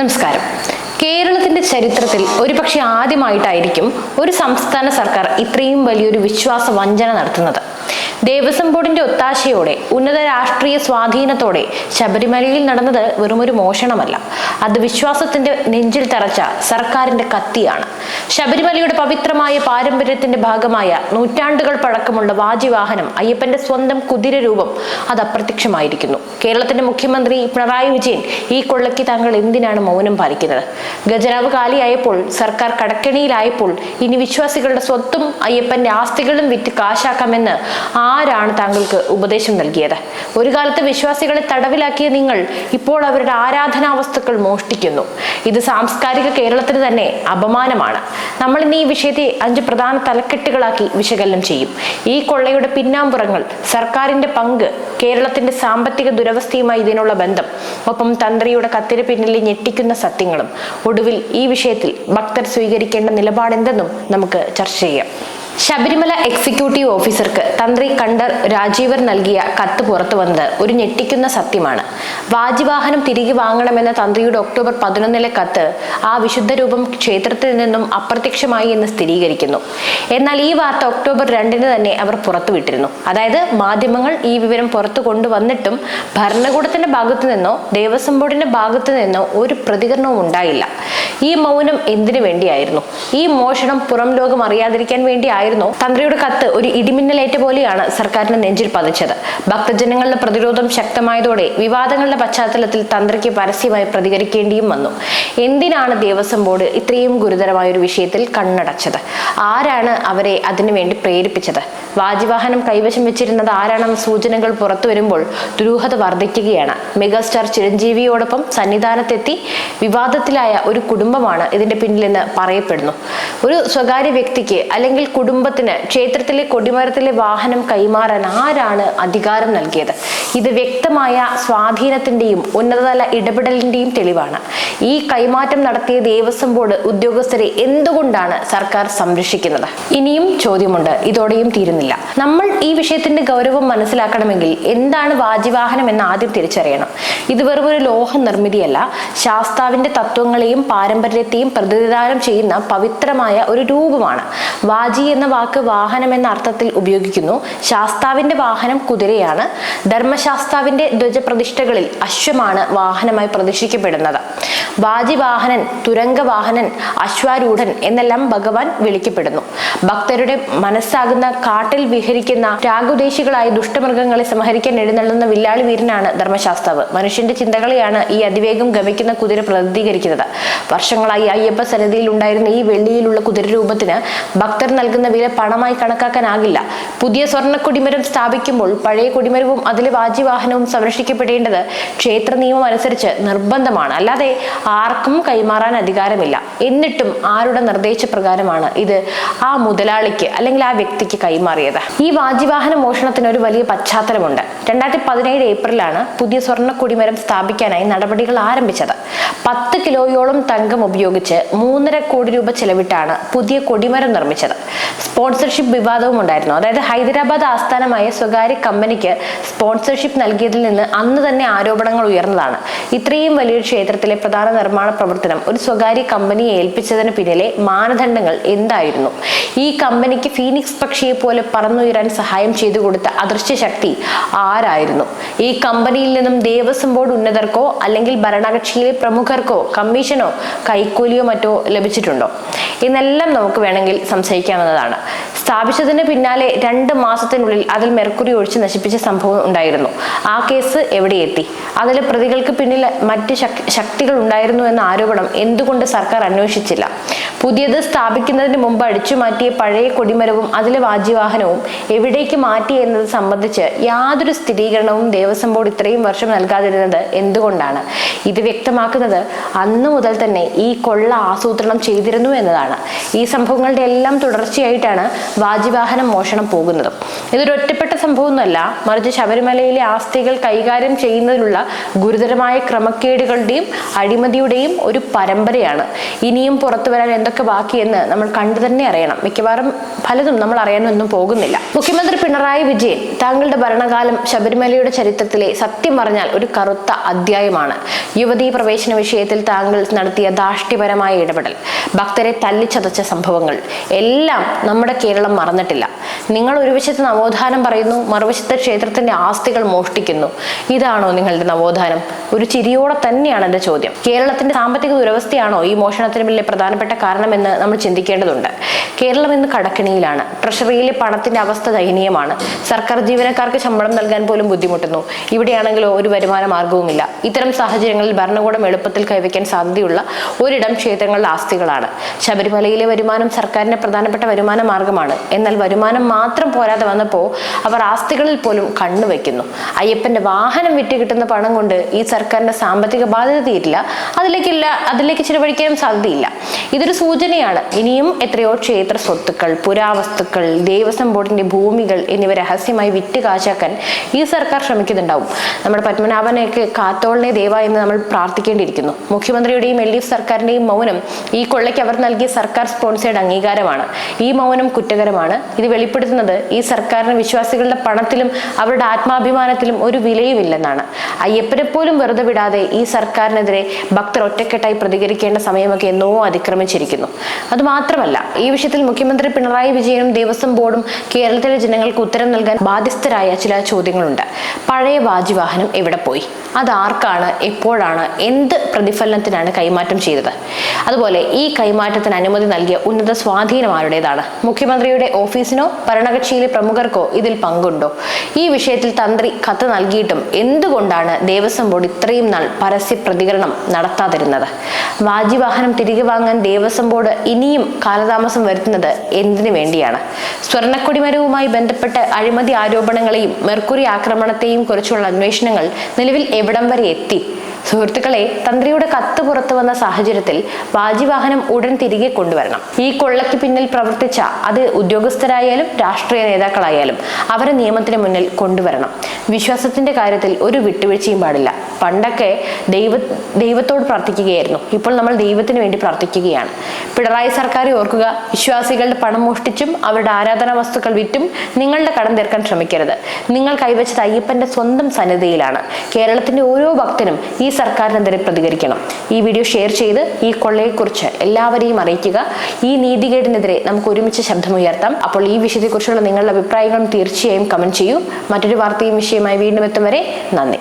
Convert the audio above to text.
നമസ്കാരം. കേരളത്തിന്റെ ചരിത്രത്തിൽ ഒരുപക്ഷെ ആദ്യമായിട്ടായിരിക്കും ഒരു സംസ്ഥാന സർക്കാർ ഇത്രയും വലിയൊരു വിശ്വാസ വഞ്ചന നടത്തുന്നത്. ദേവസ്വം ബോർഡിന്റെ ഒത്താശയോടെ ഉന്നത രാഷ്ട്രീയ സ്വാധീനത്തോടെ ശബരിമലയിൽ നടന്നത് വെറുമൊരു മോഷണമല്ല. അത് വിശ്വാസത്തിന്റെ നെഞ്ചിൽ തറച്ച സർക്കാരിന്റെ കത്തിയാണ്. ശബരിമലയുടെ പവിത്രമായ പാരമ്പര്യത്തിന്റെ ഭാഗമായ നൂറ്റാണ്ടുകൾ പഴക്കമുള്ള വാജിവാഹനം അയ്യപ്പന്റെ സ്വന്തം കുതിര രൂപം അത് അപ്രത്യക്ഷമായിരിക്കുന്നു. കേരളത്തിന്റെ മുഖ്യമന്ത്രി പിണറായി വിജയൻ ഈ കൊള്ളയ്ക്ക് താങ്കൾ എന്തിനാണ് മൗനം പാലിക്കുന്നത്? ഖജനാവ് കാലിയായപ്പോൾ സർക്കാർ കടക്കെണിയിലായപ്പോൾ ഇനി വിശ്വാസികളുടെ സ്വത്തും അയ്യപ്പന്റെ ആസ്തികളും വിറ്റ് കാശാക്കാമെന്ന് ആരാണ് താങ്കൾക്ക് ഉപദേശം നൽകിയത്? ഒരു കാലത്ത് വിശ്വാസികളെ തടവിലാക്കിയ നിങ്ങൾ ഇപ്പോൾ അവരുടെ ആരാധനാ വസ്തുക്കൾ മോഷ്ടിക്കുന്നു. ഇത് സാംസ്കാരിക കേരളത്തിന് തന്നെ അപമാനമാണ്. നമ്മൾ ഇന്ന് ഈ വിഷയത്തെ അഞ്ച് പ്രധാന തലക്കെട്ടുകളാക്കി വിശകലനം ചെയ്യും. ഈ കൊള്ളയുടെ പിന്നാമ്പുറങ്ങൾ സർക്കാരിന്റെ പങ്ക് കേരളത്തിന്റെ സാമ്പത്തിക ദുരവസ്ഥയുമായി ഇതിനുള്ള ബന്ധം ഒപ്പം തന്ത്രിയുടെ കത്തിന് പിന്നിലെ ഞെട്ടിക്കുന്ന സത്യങ്ങളും. ഒടുവിൽ ഈ വിഷയത്തിൽ ഭക്തർ സ്വീകരിക്കേണ്ട നിലപാടെന്തെന്നും നമുക്ക് ചർച്ച ചെയ്യാം. ശബരിമല എക്സിക്യൂട്ടീവ് ഓഫീസർക്ക് തന്ത്രി കണ്ടർ രാജീവർ നൽകിയ കത്ത് പുറത്തു വന്നത് ഒരു ഞെട്ടിക്കുന്ന സത്യമാണ്. വാജിവാഹനം തിരികെ വാങ്ങണമെന്ന തന്ത്രിയുടെ ഒക്ടോബർ പതിനൊന്നിലെ കത്ത് ആ വിശുദ്ധ രൂപം ക്ഷേത്രത്തിൽ നിന്നും അപ്രത്യക്ഷമായി എന്ന് സ്ഥിരീകരിക്കുന്നു. എന്നാൽ ഈ വാർത്ത ഒക്ടോബർ രണ്ടിന് തന്നെ അവർ പുറത്തുവിട്ടിരുന്നു അതായത് മാധ്യമങ്ങൾ ഈ വിവരം പുറത്തു കൊണ്ടുവന്നിട്ടും ഭരണകൂടത്തിന്റെ ഭാഗത്തു നിന്നോ ദേവസ്വം ബോർഡിന്റെ ഭാഗത്തു നിന്നോ ഒരു പ്രതികരണവും ഉണ്ടായില്ല. ഈ മൗനം എന്തിനു വേണ്ടിയായിരുന്നു? ഈ മോഷണം പുറം ലോകം അറിയാതിരിക്കാൻ വേണ്ടിയായിരുന്നു തന്ത്രിയുടെ കത്ത് ഒരു ഇടിമിന്നലേറ്റ പോലെയാണ് സർക്കാരിന്റെ നെഞ്ചിൽ പതിച്ചത്. ഭക്തജനങ്ങളുടെ പ്രതിരോധം ശക്തമായതോടെ വിവാദങ്ങളുടെ പശ്ചാത്തലത്തിൽ തന്ത്രിക്ക് പരസ്യമായി പ്രതികരിക്കേണ്ടിയും വന്നു. എന്തിനാണ് ദേവസ്വം ബോർഡ് ഇത്രയും ഗുരുതരമായ ഒരു വിഷയത്തിൽ കണ്ണടച്ചത്? ആരാണ് അവരെ അതിനുവേണ്ടി പ്രേരിപ്പിച്ചത്? വാജിവാഹനം കൈവശം വെച്ചിരുന്നത് ആരാണെന്ന സൂചനകൾ പുറത്തു വരുമ്പോൾ ദുരൂഹത വർദ്ധിക്കുകയാണ്. മെഗാസ്റ്റാർ ചിരഞ്ജീവിയോടൊപ്പം സന്നിധാനത്തെത്തി വിവാദത്തിലായ ഒരു കുടുംബമാണ് ഇതിന്റെ പിന്നിലെന്ന് പറയപ്പെടുന്നു. ഒരു സ്വകാര്യ വ്യക്തിക്ക് അല്ലെങ്കിൽ കുടുംബത്തിന് ക്ഷേത്രത്തിലെ കൊടിമരത്തിലെ വാഹനം കൈമാറാൻ ആരാണ് അധികാരം നൽകിയത്? ഇത് വ്യക്തമായ സ്വാധീനത്തിന്റെയും ഉന്നതതല ഇടപെടലിന്റെയും തെളിവാണ്. ഈ കൈമാറ്റം നടത്തിയ ദേവസ്വം ബോർഡ് ഉദ്യോഗസ്ഥരെ എന്തുകൊണ്ടാണ് സർക്കാർ സംരക്ഷിക്കുന്നത്? ഇനിയും ചോദ്യമുണ്ട്. ഇതോടെയും തീരുന്നില്ല. നമ്മൾ ഈ വിഷയത്തിന്റെ ഗൗരവം മനസ്സിലാക്കണമെങ്കിൽ എന്താണ് വാജിവാഹനം എന്ന് ആദ്യം തിരിച്ചറിയണം. ഇത് വെറും ഒരു ലോഹ നിർമ്മിതിയല്ല. ശാസ്താവിന്റെ തത്വങ്ങളെയും പാരമ്പര്യത്തെയും പ്രതിനിധാനം ചെയ്യുന്ന പവിത്രമായ ഒരു രൂപമാണ്. വാജി എന്ന വാക്ക് വാഹനം എന്ന അർത്ഥത്തിൽ ഉപയോഗിക്കുന്നു. ശാസ്താവിന്റെ വാഹനം കുതിരയാണ്. ധർമ്മശാസ്താവിന്റെ ധ്വജപ്രതിഷ്ഠകളിൽ അശ്വമാണ് വാഹനമായി പ്രതിഷ്ഠിക്കപ്പെടുന്നത് വാജിവാഹനൻ തുരങ്കവാഹനൻ അശ്വാരൂഢൻ എന്നെല്ലാം ഭഗവാൻ വിളിക്കപ്പെടുന്നു. ഭക്തരുടെ മനസ്സാകുന്ന കാട്ടിൽ വിഹരിക്കുന്ന രാഗുദേശികളായ ദുഷ്ടമൃഗങ്ങളെ സംഹരിക്കാൻ എഴുന്നള്ളുന്ന വില്ലാളി വീരനാണ് ധർമ്മശാസ്താവ്. മനുഷ്യന്റെ ചിന്തകളെയാണ് ഈ അതിവേഗം ഗമിക്കുന്ന കുതിര പ്രതിനിധീകരിക്കുന്നത്. വർഷങ്ങളായി അയ്യപ്പ സന്നിധിയിൽ ഉണ്ടായിരുന്ന ഈ വെള്ളിയിലുള്ള കുതിര രൂപത്തിന് ഭക്തർ നൽകുന്ന വില പണമായി കണക്കാക്കാനാകില്ല. പുതിയ സ്വർണ കൊടിമരം സ്ഥാപിക്കുമ്പോൾ പഴയ കൊടിമരവും അതിലെ വാജിവാഹനവും സംരക്ഷിക്കപ്പെടേണ്ടത് ക്ഷേത്ര നിയമം അനുസരിച്ച് നിർബന്ധമാണ്. അല്ലാതെ ആർക്കും കൈമാറാൻ അധികാരമില്ല. എന്നിട്ടും ആരുടെ നിർദ്ദേശപ്രകാരമാണ് ഇത് ആ മുതലാളിക്ക് അല്ലെങ്കിൽ ആ വ്യക്തിക്ക് കൈമാറിയത്? ഈ വാജിവാഹന മോഷണത്തിന് ഒരു വലിയ പശ്ചാത്തലമുണ്ട്. രണ്ടായിരത്തി പതിനേഴ് ഏപ്രിലാണ് പുതിയ സ്വർണ കൊടിമരം സ്ഥാപിക്കാനായി നടപടികൾ ആരംഭിച്ചത്. പത്ത് കിലോയോളം തങ്കം ഉപയോഗിച്ച് മൂന്നര കോടി രൂപ ചെലവിട്ടാണ് പുതിയ കൊടിമരം നിർമ്മിച്ചത്. സ്പോൺസർഷിപ്പ് വിവാദവും ഉണ്ടായിരുന്നു. അതായത് ഹൈദരാബാദ് ആസ്ഥാനമായ സ്വകാര്യ കമ്പനിക്ക് സ്പോൺസർഷിപ്പ് നൽകിയതിൽ നിന്ന് അന്ന് തന്നെ ആരോപണങ്ങൾ ഉയർന്നതാണ്. ഇത്രയും വലിയൊരു ക്ഷേത്രത്തിലെ പ്രധാന നിർമ്മാണ പ്രവർത്തനം ഒരു സ്വകാര്യ കമ്പനിയെ ഏൽപ്പിച്ചതിന് പിന്നിലെ മാനദണ്ഡങ്ങൾ എന്തായിരുന്നു? ഈ കമ്പനിക്ക് ഫീനിക്സ് പക്ഷിയെ പോലെ പറന്നുയരാൻ സഹായം ചെയ്തു കൊടുത്ത അദൃശ്യ ശക്തി ആരായിരുന്നു? ഈ കമ്പനിയിൽ നിന്നും ദേവസ്വം ബോർഡ് ഉന്നതർക്കോ അല്ലെങ്കിൽ ഭരണകക്ഷിയിലെ പ്രമുഖർക്കോ കമ്മീഷനോ കൈക്കൂലിയോ മറ്റോ ലഭിച്ചിട്ടുണ്ടോ? എന്നെല്ലാം നമുക്ക് വേണമെങ്കിൽ സംശയിക്കാവുന്നതാണ്. സ്ഥാപിച്ചതിന് പിന്നാലെ രണ്ട് മാസത്തിനുള്ളിൽ അതിൽ മെർക്കുറി ഒഴിച്ച് നശിപ്പിച്ച സംഭവം ഉണ്ടായിരുന്നു. ആ കേസ് എവിടെ എത്തി അതിലെ പ്രതികൾക്ക് പിന്നിൽ മറ്റ് ശക്തികൾ ഉണ്ടായിരുന്നു എന്ന ആരോപണം എന്തുകൊണ്ട് സർക്കാർ അന്വേഷിച്ചില്ല? പുതിയത് സ്ഥാപിക്കുന്നതിന് മുമ്പ് അടിച്ചു മാറ്റിയ പഴയ കൊടിമരവും അതിലെ വാജ്യവാഹനവും എവിടേക്ക് മാറ്റി എന്നത് സംബന്ധിച്ച് യാതൊരു സ്ഥിരീകരണവും ദേവസ്വം ബോർഡ് ഇത്രയും വർഷം നൽകാതിരുന്നത് എന്തുകൊണ്ടാണ്? ഇത് വ്യക്തമാക്കുന്നത് അന്നു മുതൽ തന്നെ ഈ കൊള്ള ആസൂത്രണം ചെയ്തിരുന്നു എന്നതാണ്. ഈ സംഭവങ്ങളുടെ എല്ലാം തുടർച്ചയായിട്ടാണ് വാജിവാഹനം മോഷണം പോകുന്നത്. ഇതൊരു ഒറ്റപ്പെട്ട സംഭവമൊന്നുമല്ല. മറിച്ച് ശബരിമലയിലെ ആസ്തികൾ കൈകാര്യം ചെയ്യുന്നതിനുള്ള ഗുരുതരമായ ക്രമക്കേടുകളുടെയും അഴിമതിയുടെയും ഒരു പരമ്പരയാണ്. ഇനിയും പുറത്തു വരാൻ എന്തൊക്കെ ബാക്കിയെന്ന് നമ്മൾ കണ്ടു തന്നെ അറിയണം. മിക്കവാറും പലതും നമ്മൾ അറിയാനൊന്നും പോകുന്നില്ല. മുഖ്യമന്ത്രി പിണറായി വിജയൻ താങ്കളുടെ ഭരണകാലം ശബരിമലയുടെ ചരിത്രത്തിലെ സത്യം പറഞ്ഞാൽ ഒരു കറുത്ത അധ്യായമാണ്. യുവതീ പ്രവേശന വിഷയത്തിൽ താങ്കൾ നടത്തിയ ധാർഷ്ട്യപരമായ ഇടപെടൽ ഭക്തരെ തല്ലിച്ചതച്ച സംഭവങ്ങൾ എല്ലാം നമ്മുടെ കേരളം മറന്നിട്ടില്ല. നിങ്ങൾ ഒരു വശത്ത് നവോത്ഥാനം പറയുന്നു മറുവശത്ത് ക്ഷേത്രത്തിന്റെ ആസ്തികൾ മോഷ്ടിക്കുന്നു. ഇതാണോ നിങ്ങളുടെ നവോത്ഥാനം? ഒരു ചിരിയോടെ തന്നെയാണ് എന്റെ ചോദ്യം. കേരളത്തിന്റെ സാമ്പത്തിക ദുരവസ്ഥയാണോ ഈ മോഷണത്തിന് പിന്നിലെ പ്രധാനപ്പെട്ട കാരണമെന്ന് നമ്മൾ ചിന്തിക്കേണ്ടതുണ്ട്. കേരളം ഇന്ന് കടക്കിണിയിലാണ്. ട്രഷറിയിലെ പണത്തിന്റെ അവസ്ഥ ദയനീയമാണ്. സർക്കാർ ജീവനക്കാർക്ക് ശമ്പളം നൽകാൻ പോലും ബുദ്ധിമുട്ടുന്നു. ഇവിടെയാണെങ്കിലോ ഒരു വരുമാന മാർഗവുമില്ല ഇത്തരം സാഹചര്യങ്ങളിൽ ഭരണകൂടം എളുപ്പത്തിൽ കൈവയ്ക്കാൻ സാധ്യതയുള്ള ഒരിടം ക്ഷേത്രങ്ങളുടെ ആസ്തികളാണ്. ശബരിമലയിലെ വരുമാനം സർക്കാരിന്റെ പ്രധാനപ്പെട്ട വരുമാന മാർഗമാണ്. എന്നാൽ വരുമാനം മാത്രം പോരാതെ വന്നപ്പോൾ അവർ ആസ്തികളിൽ പോലും കണ്ണുവെക്കുന്നു അയ്യപ്പന്റെ വാഹനം വിറ്റ് കിട്ടുന്ന പണം കൊണ്ട് ഈ സർക്കാരിന്റെ സാമ്പത്തിക ബാധ്യത തീരില്ല. അതിലേക്കില്ല അതിലേക്ക് ചിലവഴിക്കാനും സാധ്യതയില്ല. ഇതൊരു സൂചനയാണ്. ഇനിയും എത്രയോ ക്ഷേത്ര സ്വത്തുക്കൾ പുരാവസ്തുക്കൾ ദേവസ്വം ബോർഡിന്റെ ഭൂമികൾ എന്നിവ രഹസ്യമായി വിറ്റ് കാശാക്കാൻ ഈ സർക്കാർ ശ്രമിക്കുന്നുണ്ടാവും. നമ്മുടെ പത്മനാഭനെയൊക്കെ കാത്തോളിനെ ദേവ എന്ന് നമ്മൾ പ്രാർത്ഥിക്കേണ്ടിയിരിക്കുന്നു. മുഖ്യമന്ത്രിയുടെയും എൽ ഡി എഫ് സർക്കാരിന്റെയും മൗനം ഈ കൊള്ളയ്ക്ക് അവർ നൽകിയ സർക്കാർ സ്പോൺസേഡ് അംഗീകാരമാണ്. ഈ മൗനം കുറ്റകരമാണ്. ഇത് വെളിപ്പെടുത്തുന്നത് ഈ സർക്കാരിന് വിശ്വാസികളുടെ പണത്തിലും അവരുടെ ആത്മാഭിമാനത്തിലും ഒരു വിലയുമില്ലെന്നാണ്. അയ്യപ്പനെ പോലും വെറുതെ വിടാതെ ഈ സർക്കാരിനെതിരെ ഭക്തർ ഒറ്റക്കെട്ടായി പ്രതികരിക്കേണ്ട സമയമൊക്കെ എന്നോ അതിക്രമിച്ചിരിക്കുന്നു. അതുമാത്രമല്ല ഈ വിഷയത്തിൽ മുഖ്യമന്ത്രി പിണറായി വിജയനും ദേവസ്വം ബോർഡും കേരളത്തിലെ ജനങ്ങൾക്ക് ഉത്തരം നൽകാൻ ബാധ്യസ്ഥരായ ചില ചോദ്യങ്ങളുണ്ട്. പഴയ വാജിവാഹനം എവിടെ പോയി? അത് ആർക്കാണ് എപ്പോഴാണ് എന്ത് പ്രതിഫലനത്തിനാണ് കൈമാറ്റം ചെയ്തത്? അതുപോലെ ഈ കൈമാറ്റത്തിന് അനുമതി നൽകിയ ഉന്നത സ്വാധീനം ആരുടേതാണ്? മുഖ്യമന്ത്രിയുടെ ഓഫീസിനോ ഭരണകക്ഷിയിലെ പ്രമുഖർക്കോ ഇതിൽ പങ്കുണ്ടോ? ഈ വിഷയത്തിൽ തന്ത്രി കത്ത് നൽകിയിട്ടും എന്തുകൊണ്ടാണ് ദേവസ്വം ബോർഡ് ഇത്രയും നാൾ പരസ്യ പ്രതികരണം നടത്താതിരുന്നത്? വാജിവാഹനം തിരികെ വാങ്ങാൻ ദേവസ്വം ബോർഡ് ഇനിയും കാലതാമസം വരുത്തുന്നത് എന്തിനു വേണ്ടിയാണ്? സ്വർണക്കൊടിമരവുമായി ബന്ധപ്പെട്ട് അഴിമതി ആരോപണങ്ങളെയും മെർക്കുറി ആക്രമണത്തെയും കുറിച്ചുള്ള അന്വേഷണങ്ങൾ നിലവിൽ എവിടം വരെ എത്തി? സുഹൃത്തുക്കളെ തന്ത്രിയുടെ കത്ത് പുറത്തു വന്ന സാഹചര്യത്തിൽ വാജിവാഹനം ഉടൻ തിരികെ കൊണ്ടുവരണം. ഈ കൊള്ളയ്ക്ക് പിന്നിൽ പ്രവർത്തിച്ച അത് ഉദ്യോഗസ്ഥരായാലും രാഷ്ട്രീയ നേതാക്കളായാലും അവരെ നിയമത്തിന് മുന്നിൽ കൊണ്ടുവരണം. വിശ്വാസത്തിന്റെ കാര്യത്തിൽ ഒരു വിട്ടുവീഴ്ചയും പാടില്ല. പണ്ടൊക്കെ ദൈവ ദൈവത്തോട് പ്രാർത്ഥിക്കുകയായിരുന്നു. ഇപ്പോൾ നമ്മൾ ദൈവത്തിന് വേണ്ടി പ്രാർത്ഥിക്കുകയാണ്. പിണറായി സർക്കാർ ഓർക്കുക വിശ്വാസികളുടെ പണം മോഷ്ടിച്ചും അവരുടെ ആരാധനാ വസ്തുക്കൾ വിറ്റും നിങ്ങളുടെ കടം തീർക്കാൻ ശ്രമിക്കരുത്. നിങ്ങൾ കൈവച്ചത് അയ്യപ്പന്റെ സ്വന്തം സന്നിധിയിലാണ്. കേരളത്തിന്റെ ഓരോ ഭക്തനും ഈ സർക്കാരിനെതിരെ പ്രതികരിക്കണം. ഈ വീഡിയോ ഷെയർ ചെയ്ത് ഈ കൊള്ളയെക്കുറിച്ച് എല്ലാവരെയും അറിയിക്കുക. ഈ നീതികേടിനെതിരെ നമുക്ക് ഒരുമിച്ച് ശബ്ദമുയർത്താം. അപ്പോൾ ഈ വിഷയത്തെക്കുറിച്ചുള്ള നിങ്ങളുടെ അഭിപ്രായങ്ങളും തീർച്ചയായും കമന്റ് ചെയ്യൂ. മറ്റൊരു വാർത്തയും വിഷയമായി വീണ്ടും എത്തും വരെ നന്ദി.